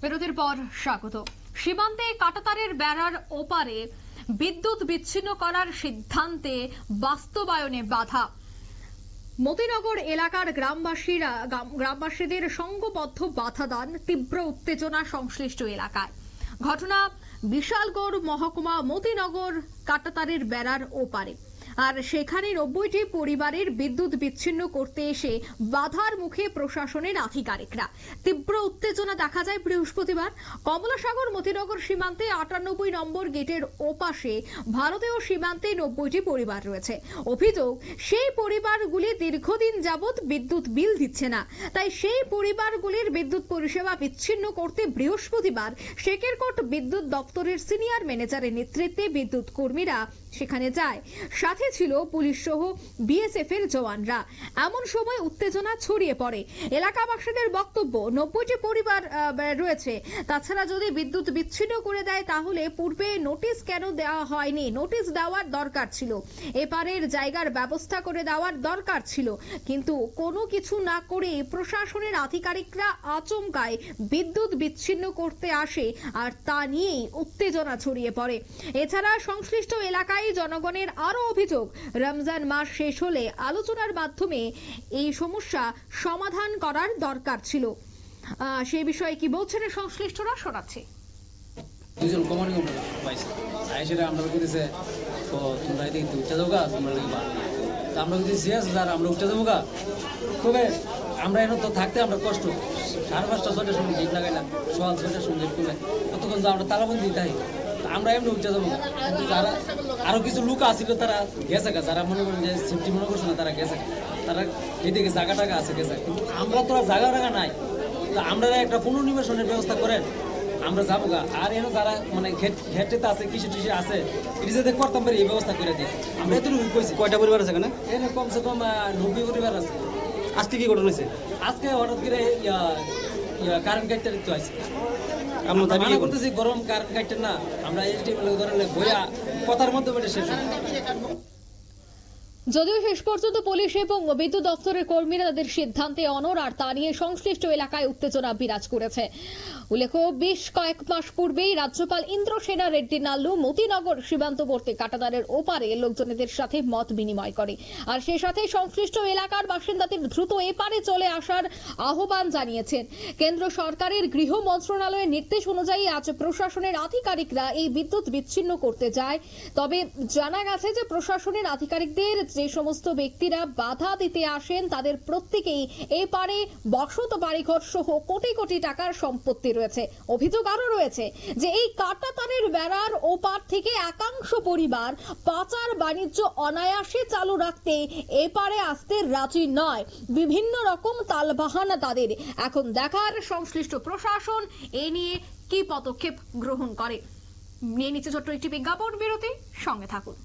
বিরতির পর স্বাগত। সীমান্তে কাটাতারের বেড়ার ওপারে বিদ্যুৎ বিচ্ছিন্ন করার সিদ্ধান্তে বাস্তবায়নে বাধা। মতিনগর এলাকার গ্রামবাসীরা, গ্রাম- গ্রামবাসীদের সংঘবদ্ধ বাধা দান তীব্র উত্তেজনা সংশ্লিষ্ট এলাকায়। ঘটনা বিশালগড় মহকুমা মতিনগর কাটাতারের বেড়ার ওপারে। আর সেখানে নব্বইটি পরিবারের বিদ্যুৎ বিচ্ছিন্ন করতে এসে বাধার মুখে প্রশাসনের আধিকারিকরা। তীব্র উত্তেজনা দেখা যায় বৃহস্পতিবার। কমলাসাগর মতিনগর সীমান্তে আটানব্বই নম্বর গেটের ওপাশে ভারতীয় সীমান্তে নব্বইটি পরিবার রয়েছে। অভিযোগ, সেই পরিবারগুলি দীর্ঘদিন যাবৎ বিদ্যুৎ বিল দিচ্ছে না। তাই সেই পরিবারগুলির বিদ্যুৎ পরিষেবা বিচ্ছিন্ন করতে বৃহস্পতিবার শেকেরকোট বিদ্যুৎ দপ্তরের সিনিয়র ম্যানেজারের নেতৃত্বে বিদ্যুৎ কর্মীরা সেখানে যায়। সাথে ছিল পুলিশ সহ বিএসএফ এর জওয়ানরা। এমন সময় উত্তেজনা ছড়িয়ে পড়ে। এলাকাবাসীদের বক্তব্য, নব্বইটি পরিবার রয়েছে। তাছাড়া যদি বিদ্যুৎ বিচ্ছিন্ন করে দেয়, তাহলে পূর্বে নোটিশ কেন দেওয়া হয়নি? নোটিশ দেওয়ার দরকার ছিল। এপারের জায়গার ব্যবস্থা করে দেওয়ার দরকার ছিল। কিন্তু কোনো কিছু না করে প্রশাসনের আধিকারিকরা আচমকায় বিদ্যুৎ বিচ্ছিন্ন করতে আসে আর তা নিয়েই উত্তেজনা ছড়িয়ে পড়ে। এছাড়া সংশ্লিষ্ট এলাকায় জনগণের আরও অভিযোগ রমজান মাস শেষ হলে আলোচনার মাধ্যমে এই সমস্যা সমাধান করার দরকার ছিল। সেই বিষয়ে কি বলছেন সংশ্লিষ্টরা? শোনাচ্ছে। আমরা এখন তো থাকতে আমরা কষ্ট। সাড়ে পাঁচটা, ছয়টার সময় গেট লাগাইলাম, সকাল ছয়টার সময় গেট খুলে। কতক্ষণ তো আমরা তালাবন্দি তাই আমরা এমনি উঠতে যাব কিন্তু যারা আরও কিছু লোক আসছিল তারা গেছে গা। যারা মনে করেন যে সেফটি মনে করছে না তারা গেছে তারা এদিকে জায়গা টাকা আছে গেছে কিন্তু আমরা তো আর জায়গা টাকা নাই। তা আমরা একটা পুনর্নিবেশনের ব্যবস্থা করেন। আমরা যাব গা। আর এনো যারা মানে ঘেটে আছে কৃষি টিষি আছে এটা যাতে করতাম পারি এই ব্যবস্থা করে দিই। আমরা এতটুকু কইছি। কয়টা পরিবার আছে এখানে? এনে কমসে কম নব্বই পরিবার আছে। আজকে কি ঘটনা হয়েছে? আজকে হঠাৎ করে কারেন্ট কাটতে দিতে হয়েছে আমরা দাবি মানা? করতেছি গরম কারেন্ট কাটতে না আমরা এই ধরনের বইয়া কথার মধ্যে শেষ। যদিও শেষ পর্যন্ত পুলিশ এবং বিদ্যুৎ দপ্তরের কর্মীরা তাদের সিদ্ধান্তে অনর আর তা নিয়ে সংশ্লিষ্ট এলাকায় উত্তেজনা বিরাজ করেছে। উল্লেখ্য, বেশ কয়েক মাস পূর্বেই রাজ্যপাল ইন্দ্রসেনা রেড্ডি নাল্লু মতিনগর সীমান্তবর্তী কাটাতারের ওপারে লোকজনেদের সাথে মত বিনিময় করে। আর সে সাথে সংশ্লিষ্ট এলাকার বাসিন্দাদের দ্রুত এপারে চলে আসার আহ্বান জানিয়েছেন। কেন্দ্র সরকারের গৃহ মন্ত্রণালয়ের নির্দেশ অনুযায়ী আজ প্রশাসনের আধিকারিকরা এই বিদ্যুৎ বিচ্ছিন্ন করতে যায়। তবে জানা গেছে যে প্রশাসনের আধিকারিকদের যে সমস্ত ব্যক্তিরা বাধা দিতে আসেন, তাদের প্রত্যেকেই এই পারে বসত বাড়িঘর সহ কোটি কোটি টাকার সম্পত্তি রয়েছে। অভিযোগ আরও রয়েছে যে এই কাটাতারের বেড়ার ওপার থেকে একাংশ পরিবার পাচার বাণিজ্য অনায়াসে চালু রাখতে এপারে আসতে রাজি নয়। বিভিন্ন রকম তালবাহানা তাদের। এখন দেখার সংশ্লিষ্ট প্রশাসন এ নিয়ে কি পদক্ষেপ গ্রহণ করে? নিয়ে নিচ্ছে ছোট্ট একটি বিজ্ঞাপন বিরতি সঙ্গে থাকুন।